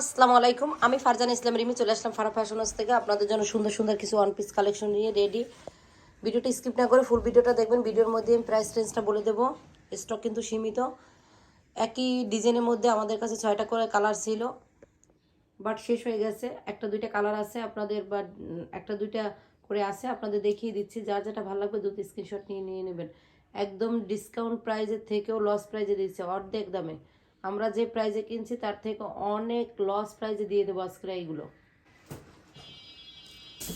আসসালামু আলাইকুম। আমি ফারজান ইসলাম রিমি, চলে আসলাম ফারা ফ্যাশন হাউস থেকে। আপনাদের জন্য সুন্দর সুন্দর কিছু ওয়ান পিস কালেকশন নিয়ে রেডি ভিডিওটা স্কিপ না করে ফুল ভিডিওটা দেখবেন। ভিডিওর মধ্যে আমি প্রাইস রেঞ্জটা বলে দেবো। স্টক কিন্তু সীমিত। একই ডিজাইনের মধ্যে আমাদের কাছে ছয়টা করে কালার ছিল। বাট শেষ হয়ে গেছে। একটা দুইটা কালার আছে আপনাদের বা একটা দুইটা করে আছে। আপনাদের দেখিয়ে দিচ্ছি। যার যেটা ভালো লাগবে দুটো স্ক্রিনশট নিয়ে নিয়ে নেবেন। একদম ডিসকাউন্ট প্রাইজের থেকেও লস প্রাইজে দিচ্ছে অর্ধেক দামে। আমরা যে প্রাইজে কিনছি, তার থেকে অনেক লস প্রাইজে দিয়ে দেবো আজকে এইগুলো।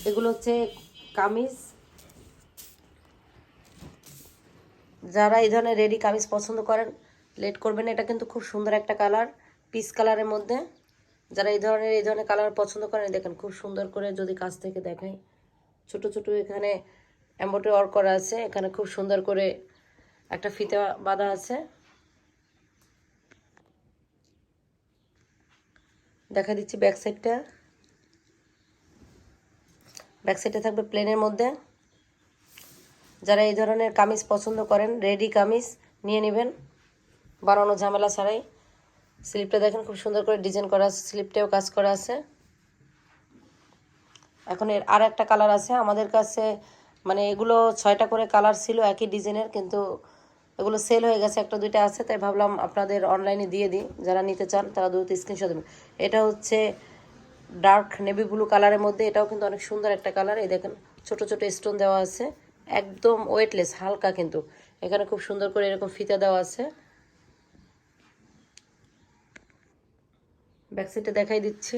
এগুলো হচ্ছে কামিজ। যারা এই ধরনের রেডি কামিজ পছন্দ করেন লেট করবেন এটা কিন্তু খুব সুন্দর একটা কালার পিস কালারের মধ্যে। যারা এই ধরনের এই ধরনের কালার পছন্দ করেন দেখেন খুব সুন্দর করে যদি কাছ থেকে দেখাই। ছোট ছোট এখানে এম্বয়ডারি ওয়ার্ক করা আছে, এখানে খুব সুন্দর করে একটা ফিতে বাঁধা আছে। দেখা দিচ্ছি ব্যাক সাইডটা ব্যাক সাইডে থাকবে প্লেনের মধ্যে। যারা এই ধরনের কামিজ পছন্দ করেন রেডি কামিজ, নিয়ে নেবেন। বানানো ঝামেলা ছাড়াই। স্লিপটা দেখেন খুব সুন্দর করে ডিজাইন করা আছে স্লিপটাও কাজ করা আছে। এখন এর আর একটা কালার আছে। আমাদের কাছে মানে এগুলো ছয়টা করে কালার ছিল একই ডিজাইনের কিন্তু এগুলো সেল হয়ে গেছে, একটা দুইটা আছে, তাই ভাবলাম আপনাদের অনলাইনে দিয়ে দিই, যারা নিতে চান তারা দ্রুত স্ক্রিনশট দেবেন। এটা হচ্ছে ডার্ক নেভি ব্লু কালারের মধ্যে, এটাও কিন্তু অনেক সুন্দর একটা কালার এই দেখেন, ছোট ছোট স্টোন দেওয়া আছে, একদম ওয়েটলেস হালকা কিন্তু। এখানে খুব সুন্দর করে এরকম ফিতা দেওয়া আছে। ব্যাক সাইডে দেখাই দিচ্ছি।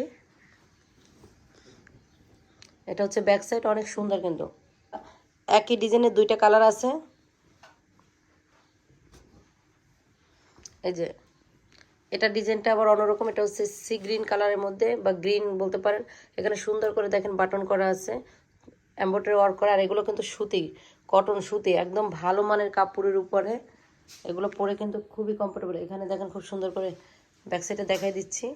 এটা হচ্ছে ব্যাক সাইড অনেক সুন্দর কিন্তু। একই ডিজাইনের দুইটা কালার আছে। এই যে, এটা ডিজাইনটা আবার অন্যরকম, এটা হচ্ছে সি গ্রিন কালারের মধ্যে বা গ্রিন বলতে পারেন। এখানে সুন্দর করে দেখেন বাটন করা আছে, এম্ব্রয়ডারি ওয়ার্ক করা, আর এগুলো কিন্তু সুতি, কটন সুতি, একদম ভালো মানের কাপড়ের উপরে। এগুলো পরে কিন্তু খুবই কমফোর্টেবল এখানে দেখেন খুব সুন্দর করে ব্যাক সাইডে দেখাই দিচ্ছি।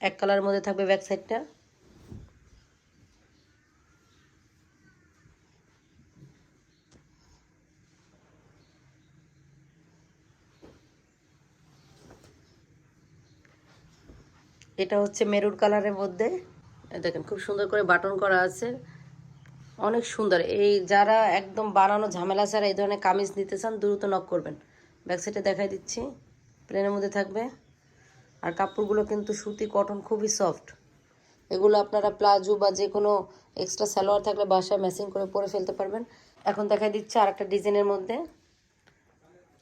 এক কালারের মধ্যে থাকবে ব্যাক সাইডটা এটা হচ্ছে মেরুন কালারের মধ্যে। দেখেন, খুব সুন্দর করে বাটন করা আছে। অনেক সুন্দর। এই যারা একদম বানানো ঝামেলা ছাড়া এই ধরনের কামিজ নিতে চান, দ্রুত নক করবেন। ব্যাক সাইডে দেখাই দিচ্ছি। প্লেনের মধ্যে থাকবে। আর কাপড়গুলো কিন্তু সুতি কটন খুবই সফট এগুলো আপনারা প্লাজো বা যে কোনো এক্সট্রা সালোয়ার থাকলে বাসায় ম্যাচিং করে পরে ফেলতে পারবেন। এখন দেখাই দিচ্ছে আর একটা ডিজাইনের মধ্যে।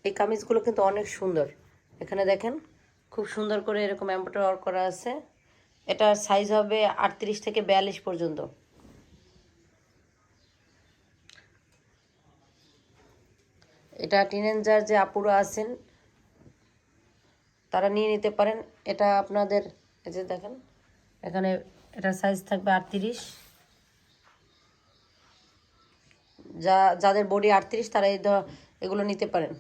এই কামিজগুলো কিন্তু অনেক সুন্দর। এখানে দেখেন খুব সুন্দর করে এরকম এম্ব্রয়ডারি ওয়ার্ক করা আছে। এটার সাইজ হবে আটত্রিশ থেকে বিয়াল্লিশ পর্যন্ত। এটা টিনেঞ্জার যে আপুরা আছেন, তারা নিয়ে নিতে পারেন। এটা আপনাদের, এই যে দেখেন, এখানে এটার সাইজ থাকবে আটত্রিশ। যা, যাদের বডি আটত্রিশ তারা এই এগুলো নিতে পারেন।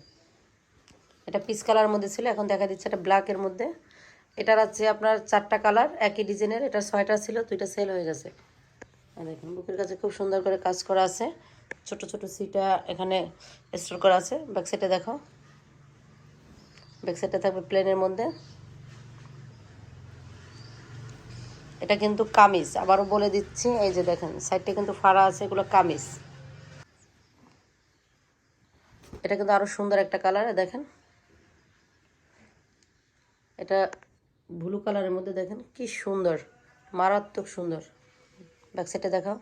এটা পিস কালার মধ্যে ছিল, এখন দেখা দিচ্ছে এটা ব্ল্যাকের মধ্যে। এটার আছে আপনার চারটা কালার একই ডিজাইনের এটা ছয়টা ছিল, দুইটা সেল হয়ে গেছে। দেখুন, বুকের কাছে খুব সুন্দর করে কাজ করা আছে। ছোট ছোট সিটা এখানে স্টোর করা আছে। ব্যাক সাইডে দেখো। ব্যাক সাইডে থাকবে প্লেনের মধ্যে। এটা কিন্তু কামিজ। আবারও বলে দিচ্ছি, এই যে দেখেন সাইডটা কিন্তু ফাড়া আছে, এগুলো কামিজ। এটা কিন্তু আরও সুন্দর একটা কালার দেখেন। এটা ব্লু কালারের মধ্যে দেখেন কি সুন্দর, মারাত্মক সুন্দর। ব্যাক সাইডে দেখাও।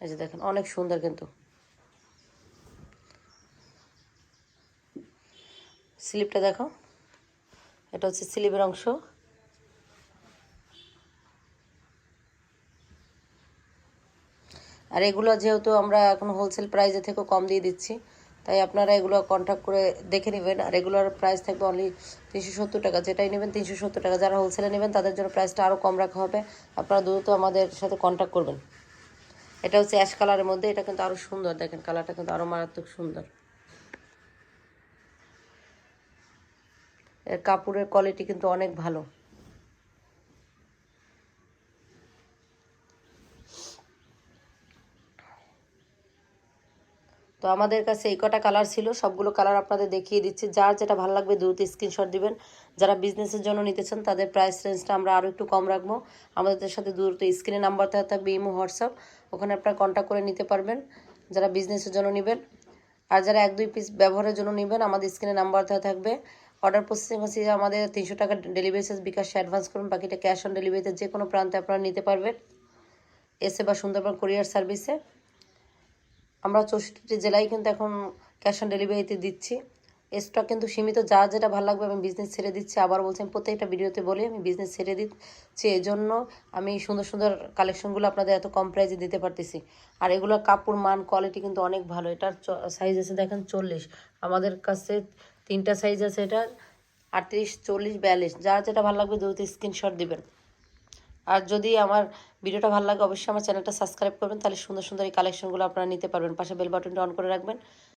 এই যে দেখেন, অনেক সুন্দর কিন্তু। স্লিপটা দেখো এটা হচ্ছে স্লিপের অংশ। আর এগুলো যেহেতু আমরা এখন হোলসেল প্রাইসে থেকেও কম দিয়ে দিচ্ছি তাই আপনারা এগুলো কন্ট্যাক্ট করে দেখে নেবেন। আর এগুলোর প্রাইস থাকবে অনলি তিনশো সত্তর টাকা। যেটাই নেবেন তিনশো সত্তর টাকা। যারা হোলসেলে নেবেন, তাদের জন্য প্রাইসটা আরও কম রাখা হবে। আপনারা দ্রুত আমাদের সাথে কন্ট্যাক্ট করবেন। এটা হচ্ছে অ্যাশ কালারের মধ্যে। এটা কিন্তু আরও সুন্দর। দেখেন কালারটা কিন্তু আরও মারাত্মক সুন্দর। এর কাপড়ের কোয়ালিটি কিন্তু অনেক ভালো। তো আমাদের কাছে এই কটা কালার ছিল, সবগুলো কালার আপনাদের দেখিয়ে দিচ্ছি। যার যেটা ভালো লাগবে দ্রুত স্ক্রিনশট দিবেন। যারা বিজনেসের জন্য নিতে চান, তাদের প্রাইস রেঞ্জটা আমরা আরও একটু কম রাখব। আমাদের সাথে দ্রুত স্ক্রিনে নাম্বার থাকবে, ইমো, হোয়াটসঅ্যাপ। ওখানে আপনারা কন্ট্যাক্ট করে নিতে পারবেন। যারা বিজনেসের জন্য নেবেন আর যারা এক, দুই পিস ব্যবহারের জন্য নেবেন, আমাদের স্ক্রিনে নাম্বার দেওয়া থাকবে। অর্ডার প্রসেসিং হচ্ছে আমাদের তিনশো টাকা ডেলিভারি চার্জ বিকাশ অ্যাডভান্স করুন। বাকিটা ক্যাশ অন ডেলিভারিতে যে কোনো প্রান্তে আপনারা নিতে পারবেন। এসে বা সুন্দরবন কোরিয়ার সার্ভিসে আমরা চৌষট্টি জেলায় কিন্তু এখন ক্যাশ অন ডেলিভারিতে দিচ্ছি। স্টক কিন্তু সীমিত, যা যেটা ভালো লাগবে আমি বিজনেস ছেড়ে দিচ্ছি। আবার বলছি, আমি প্রত্যেকটা ভিডিওতে বলি, আমি বিজনেস ছেড়ে দিচ্ছি। এই জন্য আমি সুন্দর সুন্দর কালেকশনগুলো আপনাদের এত কম প্রাইজে দিতে পারতেছি। আর এগুলোর কাপড়, মান কোয়ালিটি কিন্তু অনেক ভালো। এটার সাইজ আছে দেখেন চল্লিশ। আমাদের কাছে তিনটা সাইজ আছে এটা আটত্রিশ, চল্লিশ, বিয়াল্লিশ। যার যেটা ভালো লাগবে দ্রুত স্ক্রিনশট দিবেন। আর যদি আমার ভিডিওটা ভালো লাগে, অবশ্যই আমার চ্যানেলটা সাবস্ক্রাইব করবেন। তাহলে সুন্দর সুন্দর এই কালেকশনগুলো আপনারা নিতে পারবেন। পাশে বেল বাটনটা অন করে রাখবেন।